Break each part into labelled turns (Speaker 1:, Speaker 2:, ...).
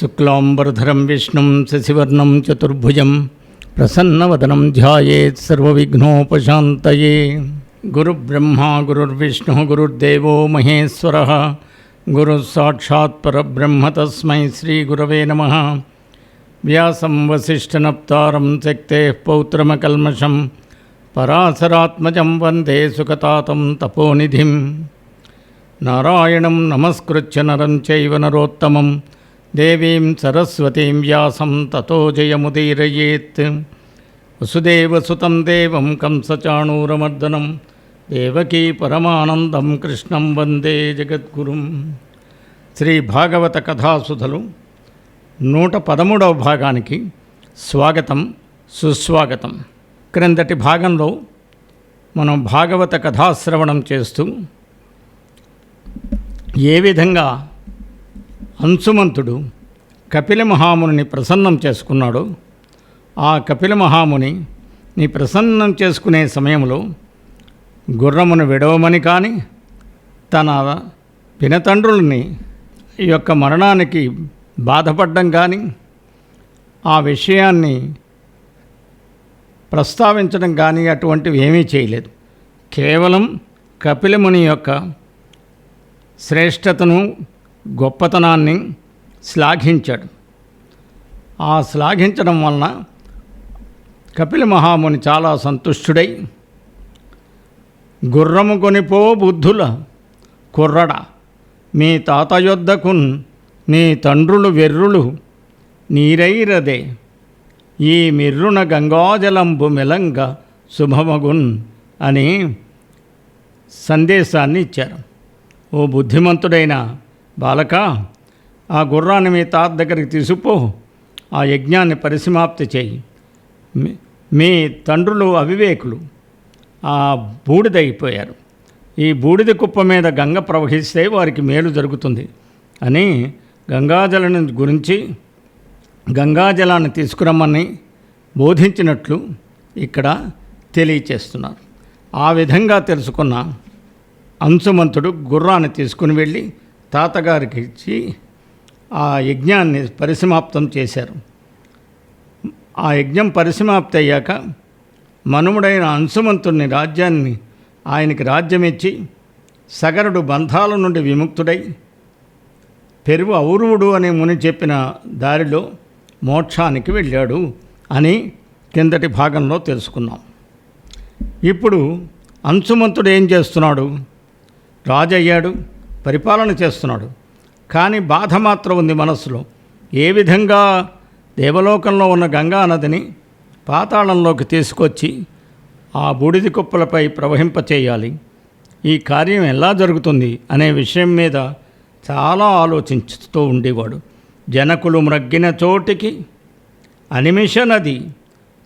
Speaker 1: शुक्लांबरधरम विष्णु शशिवर्ण चतुर्भुज प्रसन्नवदनं ध्यायेत् सर्वविघ्नोपशान्तये। गुरुब्रह्मा, गुरुर्विष्णुः, गुरुर्देवो महेश्वरः गुरुः तस्म श्रीगुरव नम। व्या वसीष्ठ नारम शक्ते त्यक्तेः पराशरात्मज वंदे सुखता तपोनिधि नारायण नारायणं नमस्कृत्य नरं దేవీం సరస్వతీం వ్యాసం తతో జయముదీరయేత్ వసుదేవసుతం దేవం కంసచాణూరమర్దనం దేవకీ పరమానందం కృష్ణం వందే జగద్గురుం శ్రీ భాగవత కథాసుధలు నూట పదమూడవ భాగానికి స్వాగతం సుస్వాగతం క్రిందటి భాగంలో మనం భాగవత కథాశ్రవణం చేస్తూ ఏ విధంగా అంశుమంతుడు కపిల మహాముని ప్రసన్నం చేసుకున్నాడు. ఆ కపిల మహాముని నీ ప్రసన్నం చేసుకునే సమయంలో గుర్రమును విడవమని కానీ తన పినతండ్రుల్ని ఈ యొక్క మరణానికి బాధపడడం కానీ ఆ విషయాన్ని ప్రస్తావించడం కానీ అటువంటివి ఏమీ చేయలేదు. కేవలం కపిలముని యొక్క శ్రేష్టతను గొప్పతనాన్ని శ్లాఘించాడు. ఆ శ్లాఘించడం వలన కపిల మహాముని చాలా సంతుష్టుడై గుర్రము కొనిపో బుద్ధుల కుర్రడ మీ తాత యొద్దకున్ నీ తండ్రులు వెర్రులు నీరైరదే. ఈ మిర్రున గంగాజలంబు మెలంగ శుభమగున్ అని సందేశాన్ని ఇచ్చారు. ఓ బుద్ధిమంతుడైన బాలక ఆ గుర్రాన్ని మీ తాత దగ్గరికి తీసుకుపో. ఆ యజ్ఞాన్ని పరిసమాప్తి చేయి. మీ- తండ్రులు అవివేకులు. ఆ బూడిదైపోయారు ఈ బూడిద కుప్ప మీద గంగ ప్రవహిస్తే వారికి మేలు జరుగుతుంది అని గంగాజలం గురించి గంగాజలాన్ని తీసుకురమ్మని బోధించినట్లు ఇక్కడ తెలియచేస్తున్నారు. ఆ విధంగా తెలుసుకున్న అంశుమంతుడు గుర్రాన్ని తీసుకుని వెళ్ళి తాతగారికి ఇచ్చి ఆ యజ్ఞాన్ని పరిసమాప్తం చేశారు. ఆ యజ్ఞం పరిసమాప్తి అయ్యాక మనుముడైన అంశుమంతుని రాజ్యాన్ని ఆయనకి రాజ్యమిచ్చి సగరుడు బంధాల నుండి విముక్తుడై పెరుగు ఔరువుడు అనే ముని చెప్పిన దారిలో మోక్షానికి వెళ్ళాడు అని కిందటి భాగంలో తెలుసుకున్నాం. ఇప్పుడు అంశుమంతుడు ఏం చేస్తున్నాడు? రాజు అయ్యాడు పరిపాలన చేస్తున్నాడు. కానీ బాధ మాత్రం ఉంది మనస్సులో. ఏ విధంగా దేవలోకంలో ఉన్న గంగా నదిని పాతాళంలోకి తీసుకొచ్చి ఆ బూడిది కుప్పలపై ప్రవహింపచేయాలి ఈ కార్యం ఎలా జరుగుతుంది అనే విషయం మీద చాలా ఆలోచించుతూ ఉండేవాడు. జనకులు మ్రగ్గిన చోటికి అనిమిష నది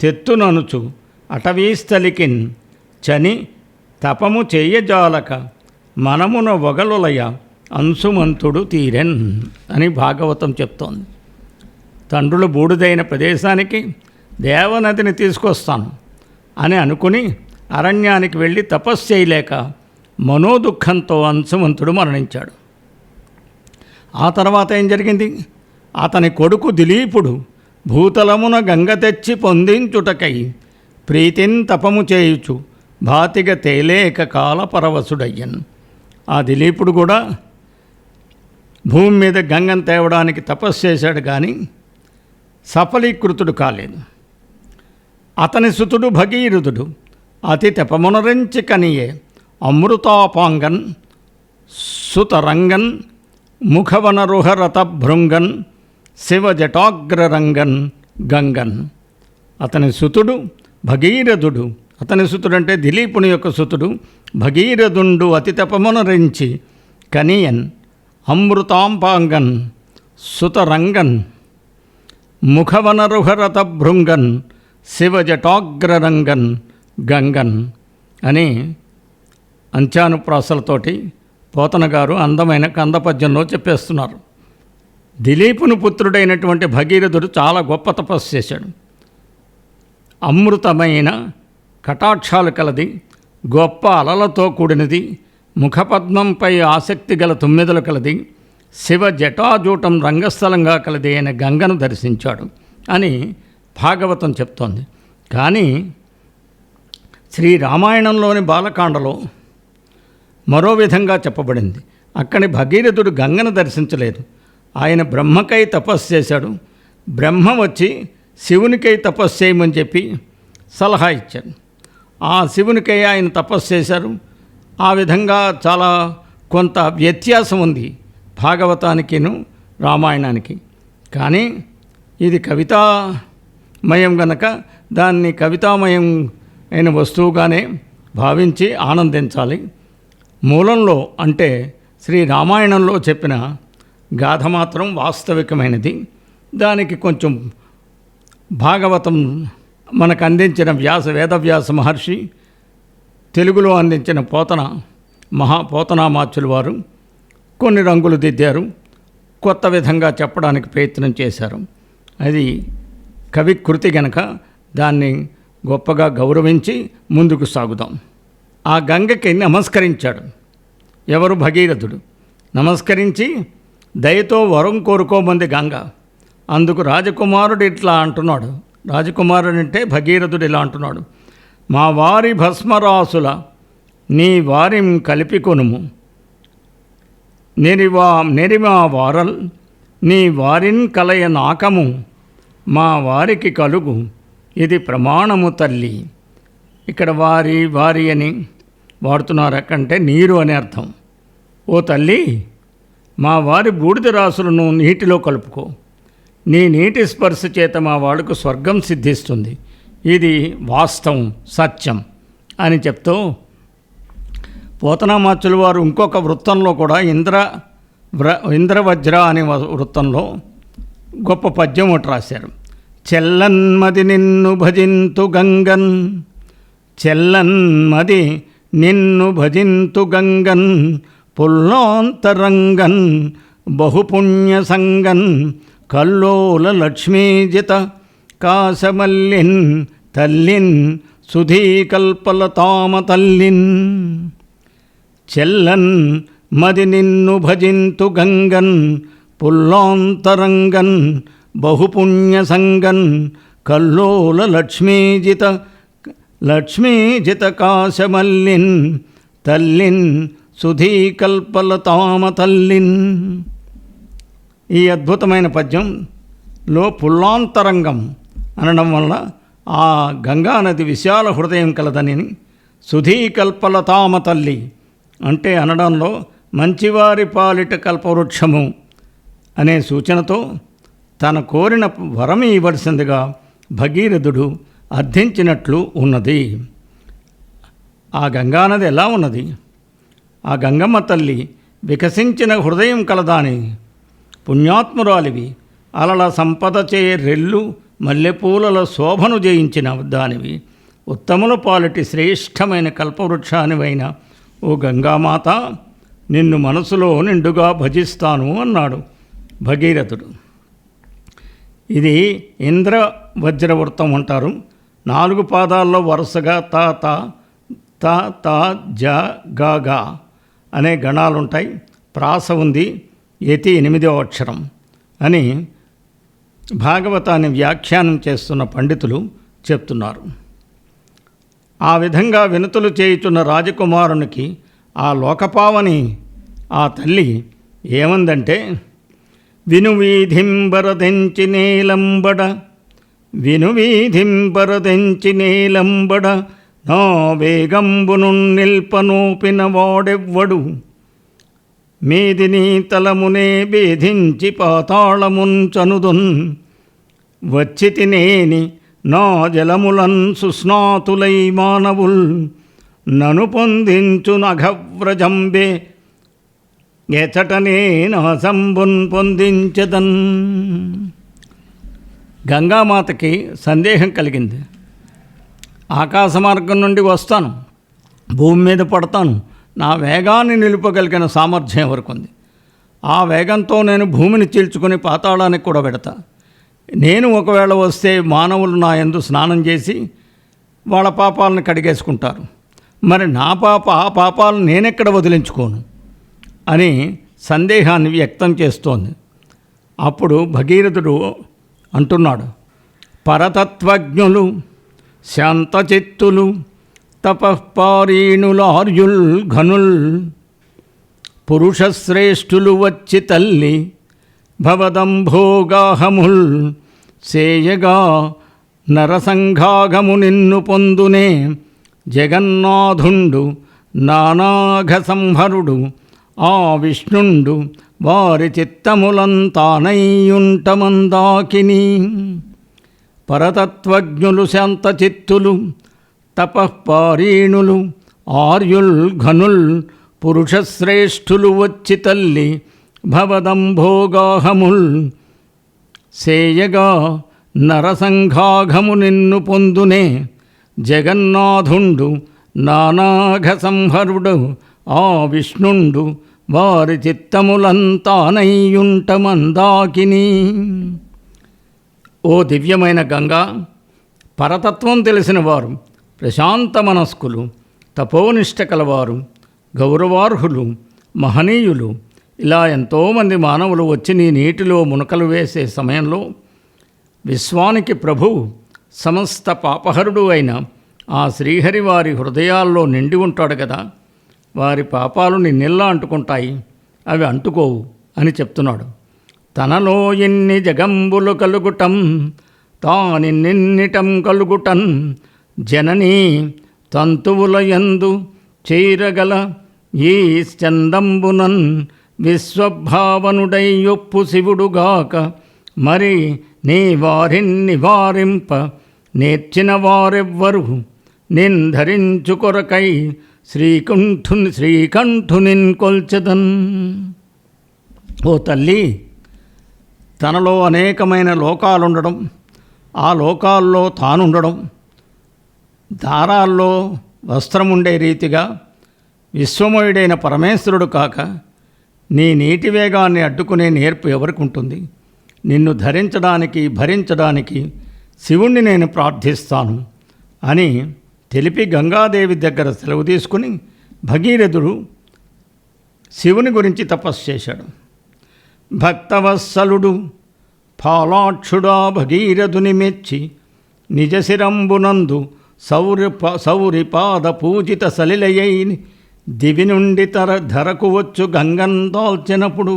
Speaker 1: తెత్తుననుచు అటవీస్థలికిన్ చని తపము చేయజాలక మనమున వగలులయ అంశుమంతుడు తీరెన్ అని భాగవతం చెప్తోంది. తండ్రులు బూడిదైన ప్రదేశానికి దేవనదిని తీసుకొస్తాను అని అనుకుని అరణ్యానికి వెళ్ళి తపస్సు చేయలేక మనోదుఖంతో అంశుమంతుడు మరణించాడు. ఆ తర్వాత ఏం జరిగింది? అతని కొడుకు దిలీపుడు భూతలమున గంగ తెచ్చి పొందించుటకై ప్రీతిని తపము చేయుచు భాతిగ తేలేక కాల పరవశుడయ్యను ఆ దిలీపుడు కూడా భూమి మీద గంగం తేవడానికి తపస్సు చేశాడు కానీ సఫలీకృతుడు కాలేదు. అతని సుతుడు భగీరథుడు అతి తెపమునరించి కనియే అమృతాపాంగన్ సుతరంగన్ ముఖవనరుహరత భృంగన్ శివజటాగ్రరంగన్ గంగన్. అతని సుతుడు భగీరథుడు అతని సుతుడు అంటే దిలీపుని యొక్క సుతుడు భగీరథుండు అతి తపమునరించి కనియన్ అమృతాంపాంగన్ సుతరంగన్ ముఖవనరుహరత భృంగన్ శివజటాగ్రరంగన్ గంగన్ అని అంచానుప్రాసలతోటి పోతన గారు అందమైన కందపద్యంలో చెప్పేస్తున్నారు. దిలీపుని పుత్రుడైనటువంటి భగీరథుడు చాలా గొప్ప తపస్సు చేశాడు. అమృతమైన కటాక్షాలు కలది గొప్ప అలలతో కూడినది ముఖపద్మంపై ఆసక్తి గల తుమ్మెదలు కలది శివ జటాజూటం రంగస్థలంగా కలది అయిన గంగను దర్శించాడు అని భాగవతం చెప్తోంది. కానీ శ్రీ రామాయణంలోని బాలకాండలో మరో విధంగా చెప్పబడింది. అక్కడి భగీరథుడు గంగను దర్శించలేదు. ఆయన బ్రహ్మకై తపస్సు చేశాడు. బ్రహ్మ వచ్చి శివునికై తపస్సు చేయమని చెప్పి సలహా ఇచ్చాడు. ఆ శివునికై ఆయన తపస్సు చేశారు. ఆ విధంగా చాలా కొంత వ్యత్యాసం ఉంది భాగవతానికిను రామాయణానికి. కానీ ఇది కవితామయం గనక దాన్ని కవితామయం అయిన వస్తువుగానే భావించి ఆనందించాలి. మూలంలో అంటే శ్రీ రామాయణంలో చెప్పిన గాథ మాత్రం వాస్తవికమైనది. దానికి కొంచెం భాగవతం మనకు అందించిన వ్యాస వేదవ్యాస మహర్షి తెలుగులో అందించిన పోతన మహా పోతనామాచులు వారు కొన్ని రంగులు దిద్దారు కొత్త విధంగా చెప్పడానికి ప్రయత్నం చేశారు. అది కవి కృతి గనక దాన్ని గొప్పగా గౌరవించి ముందుకు సాగుదాం. ఆ గంగకి నమస్కరించాడు. ఎవరు భగీరథుడు? నమస్కరించి దయతో వరం కోరుకోమంది గంగ. అందుకు రాజకుమారుడు ఇట్లా అంటున్నాడు. రాజకుమారుడు అంటే భగీరథుడు ఇలా అంటున్నాడు. మా వారి భస్మరాసుల నీ వారిం కలిపి కొనుము. నెరివా నెరిమా వారల్ నీ వారిన్ కలయ నాకము మా వారికి కలుగు. ఇది ప్రమాణము తల్లి. ఇక్కడ వారి వారి అని వాడుతున్నారు ఎక్కంటే నీరు అనే అర్థం. ఓ తల్లి మా వారి బూడిద రాసులను నీటిలో కలుపుకో. నీ నీటి స్పర్శ చేత మా వాడుకు స్వర్గం సిద్ధిస్తుంది? ఇది వాస్తవం సత్యం అని చెప్తూ పోతనామాచుల వారు ఇంకొక వృత్తంలో కూడా ఇంద్ర వ్ర ఇంద్రవజ్ర అనే వ- వృత్తంలో గొప్ప పద్యం ఒకటి రాశారు. చెల్లన్మది నిన్ను భజింతు గంగన్ చెల్లన్మది నిన్ను భజింతు గంగన్ పుల్లోంతరంగన్ బహుపుణ్య సంగన్ కల్లోల లక్ష్మీజిత కాశమల్లిన్ తల్లిన్ సుధీకల్పలతామ తల్లిన్ చెల్లన్ మది నిన్ను భజింతు గంగన్ పుల్లాంతరంగన్ బహుపుణ్యసంగన్ కల్లోల లక్ష్మీజిత లక్ష్మీజిత కాశమల్లిన్ తల్లిన్ సుధీకల్పలతామ తల్లిన్ ఈ అద్భుతమైన పద్యంలో పుల్లాంతరంగం అనడం వల్ల ఆ గంగానది విశాల హృదయం కలదని సుధీకల్పలతామ తల్లి అంటే అనడంలో మంచివారి పాలిట కల్పవృక్షము అనే సూచనతో తన కోరిన వరం ఇవ్వలసిందిగా భగీరథుడు అర్థించినట్లు ఉన్నది. ఆ గంగానది ఎలా ఉన్నది? ఆ గంగమ్మ తల్లి వికసించిన హృదయం కలదాని పుణ్యాత్మురాలివి అలల సంపద చే రెల్లు మల్లెపూలల శోభను జయించిన దానివి. ఉత్తముల పాలిటి శ్రేష్టమైన కల్పవృక్షానివైన ఓ గంగామాత నిన్ను మనసులో నిండుగా భజిస్తాను అన్నాడు భగీరథుడు. ఇది ఇంద్ర వజ్రవృత్తం అంటారు. నాలుగు పాదాల్లో వరుసగా తా తా తా తా జ గా గా అనే గణాలుంటాయి. ప్రాస ఉంది. యతి ఎనిమిదో అక్షరం అని భాగవతాన్ని వ్యాఖ్యానం చేస్తున్న పండితులు చెప్తున్నారు. ఆ విధంగా వినతులు చేయుచున్న రాజకుమారునికి ఆ లోకపావని ఆ తల్లి ఏమందంటే వినువీధింబరదెంచి నేలంబడ వినువీధింబరదెంచి నేలంబడ నా వేగంబును నిల్పనూపిన వాడెవ్వడు. మేదిని తలమునే భేదించి పాతాళముంచనుదున్ వచ్చితి నేని నా జలములన్ సుస్నాతులై మానవుల్. నను పొందించు నఘవ్రజంబే ఎచటనే నా సంబున్ పొందించదన్. గంగామాతకి సందేహం కలిగింది. ఆకాశ మార్గం నుండి వస్తాను. భూమి మీద పడతాను. నా వేగాన్ని నిలుపగలిగిన సామర్థ్యం ఎవరికి ఉంది ఆ వేగంతో నేను భూమిని చీల్చుకుని పాతాళానికి కూడా పెడతా నేను ఒకవేళ వస్తే మానవులు నా ఎందు స్నానం చేసి వాళ్ళ పాపాలను కడిగేసుకుంటారు. మరి నా పాప ఆ పాపాలను నేనెక్కడ వదిలించుకోను? అని సందేహాన్ని వ్యక్తం చేస్తోంది. అప్పుడు భగీరథుడు అంటున్నాడు పరతత్వజ్ఞులు శాంతచిత్తులు తపఃపారీణులార్యుల్ ఘనుల్ పురుషశ్రేష్ఠులు వచ్చి తల్లి భవదంభోగాహముల్ సేయగా నరసంఘాగము నిన్ను పొందునే జగన్నాథుండు నానాఘ సంహరుడు ఆ విష్ణుండు వారి చిత్తములంతానయ్యుంటమందాకిని పరతత్వజ్ఞులు శాంతచిత్తులు తపఃపారీణులు ఆర్యుల్ ఘనుల్ పురుషశ్రేష్ఠులు వచ్చి తల్లి భవదంభోగాహముల్. సేయగా నరసంఘాఘము నిన్ను పొందునే జగన్నాథుండు నానాఘ సంహరుడు ఆ విష్ణుండు వారి చిత్తములంతానయ్యుంటమందాకిని. ఓ దివ్యమైన గంగా పరతత్వం తెలిసిన వారు ప్రశాంత మనస్కులు తపోనిష్ట కలవారు గౌరవార్హులు మహనీయులు. ఇలా ఎంతోమంది మానవులు వచ్చి నీ నీటిలో మునకలు వేసే సమయంలో విశ్వానికి ప్రభువు సమస్త పాపహరుడు అయిన ఆ శ్రీహరి వారి హృదయాల్లో నిండి ఉంటాడు కదా. వారి పాపాలు నిన్నెల్లా అంటుకుంటాయి. అవి అంటుకోవు అని చెప్తున్నాడు. తనలో ఎన్ని జగంబులు కలుగుటం తాని నిన్నిటం కలుగుటన్ జననీ తంతువుల యందు చేరగల ఈ చందంబునన్ విశ్వభావనుడై శివుడుగాక. మరి నీ వారిని నివారింప నేర్చిన వారెవ్వరు? నింధరించు కొరకై శ్రీకంఠుని శ్రీకంఠునిన్ కొల్చదన్. ఓ తల్లి! తనలో అనేకమైన లోకాలుండడం ఆ లోకాల్లో తానుండడం దారాల్లో వస్త్రం ఉండే రీతిగా విశ్వమయుడైన పరమేశ్వరుడు కాక నీ నీటి వేగాన్ని అడ్డుకునే నేర్పు ఎవరికి ఉంటుంది నిన్ను ధరించడానికి భరించడానికి శివుణ్ణి నేను ప్రార్థిస్తాను అని తెలిపి గంగాదేవి దగ్గర సెలవు తీసుకుని భగీరథుడు శివుని గురించి తపస్సు చేశాడు. భక్తవత్సలుడు ఫాలాక్షుడా భగీరథుని మెచ్చి నిజశిరంబునందు సౌరి సౌరిపాద పూజిత సలిలయైని దివి నుండి తర ధరకు వచ్చు గంగందాల్చినప్పుడు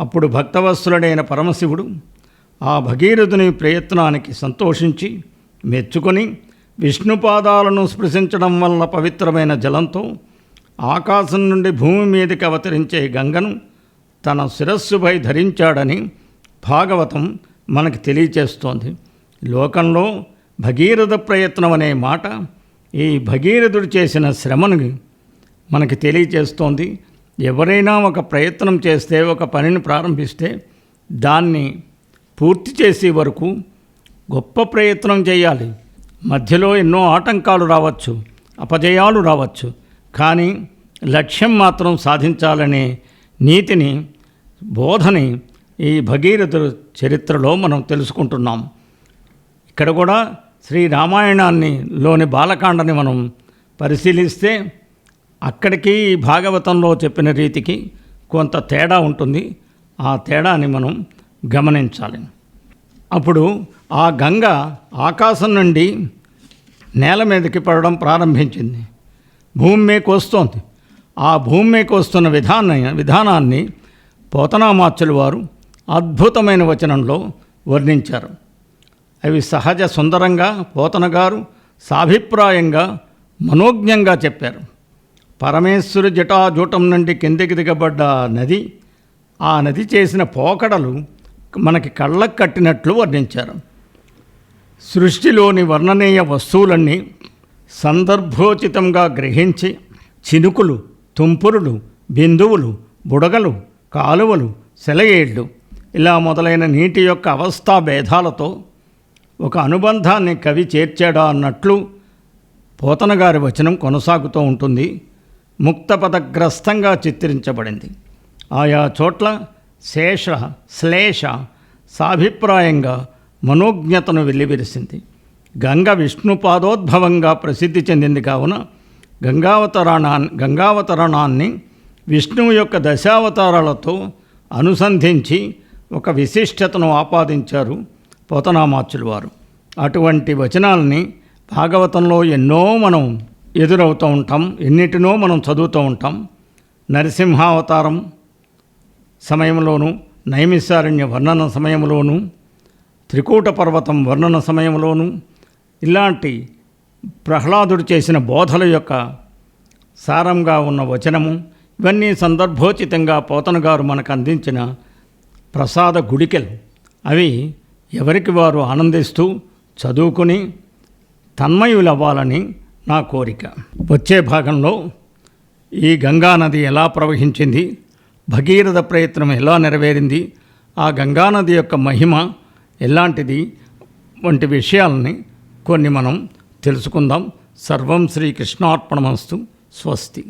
Speaker 1: అప్పుడు భక్తవత్సలుడైన పరమశివుడు ఆ భగీరథుని ప్రయత్నానికి సంతోషించి మెచ్చుకొని విష్ణుపాదాలను స్పృశించడం వల్ల పవిత్రమైన జలంతో ఆకాశం నుండి భూమి మీదకి అవతరించే గంగను తన శిరస్సుపై ధరించాడని భాగవతం మనకి తెలియచేస్తోంది. లోకంలో భగీరథ ప్రయత్నం అనే మాట ఈ భగీరథుడు చేసిన శ్రమను మనకి తెలియచేస్తోంది. ఎవరైనా ఒక ప్రయత్నం చేస్తే ఒక పనిని ప్రారంభిస్తే దాన్ని పూర్తి చేసే వరకు గొప్ప ప్రయత్నం చేయాలి. మధ్యలో ఎన్నో ఆటంకాలు రావచ్చు అపజయాలు రావచ్చు కానీ లక్ష్యం మాత్రం సాధించాలనే నీతిని బోధని ఈ భగీరథుడు చరిత్రలో మనం తెలుసుకుంటున్నాం. ఇక్కడ కూడా శ్రీ రామాయణాన్ని లోని బాలకాండని మనం పరిశీలిస్తే అక్కడికి భాగవతంలో చెప్పిన రీతికి కొంత తేడా ఉంటుంది. ఆ తేడాని మనం గమనించాలి. అప్పుడు ఆ గంగ ఆకాశం నుండి నేల మీదకి పడడం ప్రారంభించింది. భూమి మీకు వస్తోంది. ఆ భూమి మీకు వస్తున్న విధాన విధానాన్ని పోతనామాచులు వారు అద్భుతమైన వచనంలో వర్ణించారు. అవి సహజ సుందరంగా పోతన గారు సాభిప్రాయంగా మనోజ్ఞంగా చెప్పారు. పరమేశ్వరు జటాజూటం నుండి కిందికి దిగబడ్డ నది ఆ నది చేసిన పోకడలు మనకి కళ్ళకు కట్టినట్లు వర్ణించారు. సృష్టిలోని వర్ణనీయ వస్తువులన్నీ సందర్భోచితంగా గ్రహించి చినుకులు తుంపురులు బిందువులు బుడగలు కాలువలు సెలయేళ్ళు ఇలా మొదలైన నీటి యొక్క అవస్థా భేదాలతో ఒక అనుబంధాన్ని కవి చేర్చాడా అన్నట్లు పోతనగారి వచనం కొనసాగుతూ ఉంటుంది. ముక్తపదగ్రస్తంగా చిత్రించబడింది. ఆయా చోట్ల శేష శ్లేష సాభిప్రాయంగా మనోజ్ఞతను వెల్లివిరిసింది. గంగ విష్ణుపాదోద్భవంగా ప్రసిద్ధి చెందింది కావున గంగావతరణా గంగావతరణాన్ని విష్ణువు యొక్క దశావతారాలతో అనుసంధించి ఒక విశిష్టతను ఆపాదించారు పోతనామాచులు వారు అటువంటి వచనాలని భాగవతంలో ఎన్నో మనం ఎదురవుతూ ఉంటాం ఎన్నిటినో మనం చదువుతూ ఉంటాం. నరసింహావతారం సమయంలోనూ నైమిసారణ్య వర్ణన సమయంలోనూ త్రికూట పర్వతం వర్ణన సమయంలోనూ ఇలాంటి ప్రహ్లాదుడు చేసిన బోధల యొక్క సారంగా ఉన్న వచనము ఇవన్నీ సందర్భోచితంగా పోతన గారు మనకు అందించిన ప్రసాద గుడికెలు. అవి ఎవరికి వారు ఆనందిస్తూ చదువుకుని తన్మయులవ్వాలని నా కోరిక. వచ్చే భాగంలో ఈ గంగానది ఎలా ప్రవహించింది భగీరథ ప్రయత్నం ఎలా నెరవేరింది ఆ గంగానది యొక్క మహిమ ఎలాంటిది వంటి విషయాలని కొన్ని మనం తెలుసుకుందాం. సర్వం శ్రీకృష్ణార్పణమస్తు స్వస్తి.